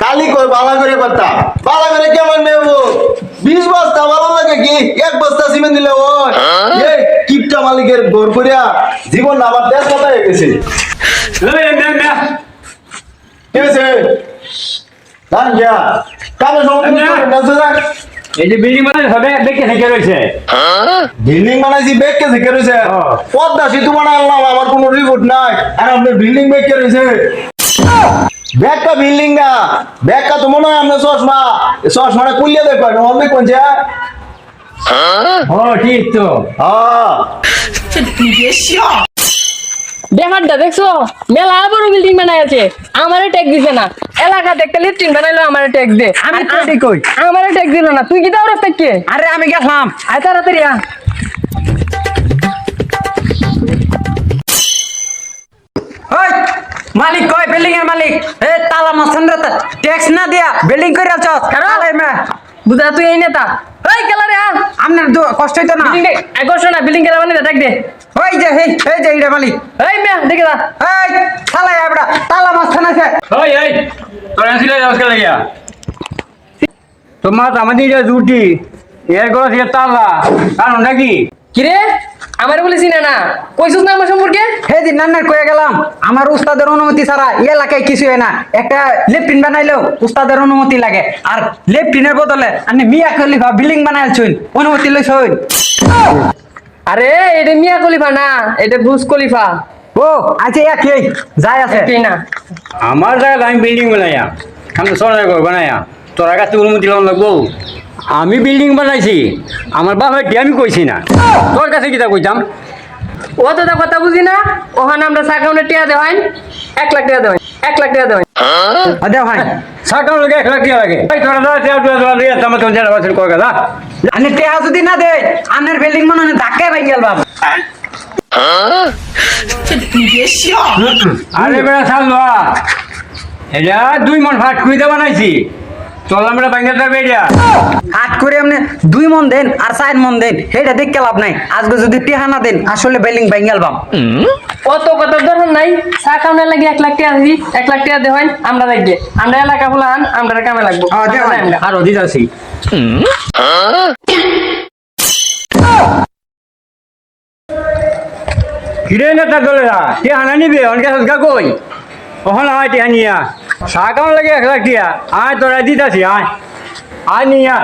কালি কই বালা করে কথা বালা করে কেমন নেব? বিশ বস্তা বালা লাগে কি? এক বস্তা সিমেন্ট দিলে ওই হ্যাঁ? কিপটা মালিকের ঘর করিয়া জীবন আমার দেশ কথা হয়ে গেছে। ঠিক আছে কারণ যা কারণ সমস্যা এই যে বিল্ডিং মানে সবে দেখে থেকে রয়েছে। বিল্ডিং বানাইছি ব্যাগ কে থেকে রয়েছে। পদ্মা সেতু বানালাম আমার কোনো রিপোর্ট নাই। আর আপনার বিল্ডিং ব্যাগ কে রয়েছে। ব্যাগটা বিল্ডিং না। ব্যাগটা তো মনে হয় আপনার চশমা। চশমাটা কুলিয়ে দেখবেন অনেক কোনছে ও ঠিক তো। হ্যাঁ। ব্যাপারটা দেখছ? মেলা বড় বিল্ডিং বানাই আছে। আমারে ট্যাগ দিছে না। এলাকাতে একটা লেট্রিন বানাইলো আমারে ট্যাগ দে। আমি ঠিক কই। আমারে দিল না। তুই কি দাও রাস্তা কে? আরে আমি গেলাম। আয় তাড়াতাড়ি আ। মালিক কই বিল্ডিং এর মালিক? এ তালা মাসান রে ট্যাক্স না দিয়া বিল্ডিং কইরা চস আলাই মে বুঝা তুই এই নেতা। এই কেলারে আ। আমনের দু- কষ্ট হইতো না? বিল্ডিং দে একশো না বিল্ডিং কেলা বানাই ট্যাগ দে। ওই যে হেই এই যে ইরে মালিক। এই মে দেখে দা এই তালা এবড়া তালা মাসান আছে। ওই এই। তোর আসলে আজকে লাগিয়া তোমার আমাদের যে দুটি এর করে দিয়ে তালা। কারণ নাকি কিরে? আমারে বলিস না না। কইছিস না আমার সম্পর্কে? হে দিন নান্নার কয়ে গেলাম। আমার উস্তাদের অনুমতি ছাড়া এই এলাকায় কিছু হয় না। একটা লেফটিন বানাইলো উস্তাদের অনুমতি লাগে। আর লেফটিনের বদলে আপনি মিয়া খলিফা বিল্ডিং বানাইছেন অনুমতি লইছেন। আরে এটা মিয়া খলিফা না এটা বুজ খলিফা। ও আছে আচ্ছা একই যাই আছে। তুই না। আমার জায়গায় আমি বিল্ডিং বানাইয়া আমি সোনার ঘর বানাইয়া তোর কাছে অনুমতি লোন লাগবো। আমি বিল্ডিং বানাইছি আমার বাবার কি আমি কইছি না। তোর কাছে কিতা কইতাম? ও তো তা কথা বুঝি না ওখানে আমরা সাকাউন্টে টিয়া দেওয়াইন এক লাখ টাকা দেওয়াইন এক লাখ টাকা দেওয়াইন দে ভাই সাকাম লাগে এক লাখ টাকা লাগে। ভাই তোরা যা তেল তুই তোরা লিয়ে আমার তোর জেলা বছর কয় গেলা আনে টেহা যদি না দে আনের বিল্ডিং বানানো ধাক্কায় ভাই গেল বাবা আরে বেড়া এটা দুই মন ফাট কুইতে বানাইছি। চল আমরা বাইঙ্গা যাবে এটা। হাত করে আপনি দুই মন দেন আর চার মন দেন সেটা দেখতে লাভ নাই। আজকে যদি টেহা না দেন আসলে বিল্ডিং ভাই গেল বাম অত কথা দরকার নাই সাকাউন্টে লাগে এক লাখ টাকা দিই এক লাখ টাকা দেওয়াইন আমরা লাগবে আমরা এলাকা বলান আমরা কামে লাগবো। আর অধিক আছি কিরে নেতা দলেরা কে হানা নিবে? অনেকে সৎকা কই? ওখান আয় টিয়া নিয়া। সাকাম লাগে এক লাখ টিয়া। আয়, তোরা দিতাছি, আয়। আয় নিয়া।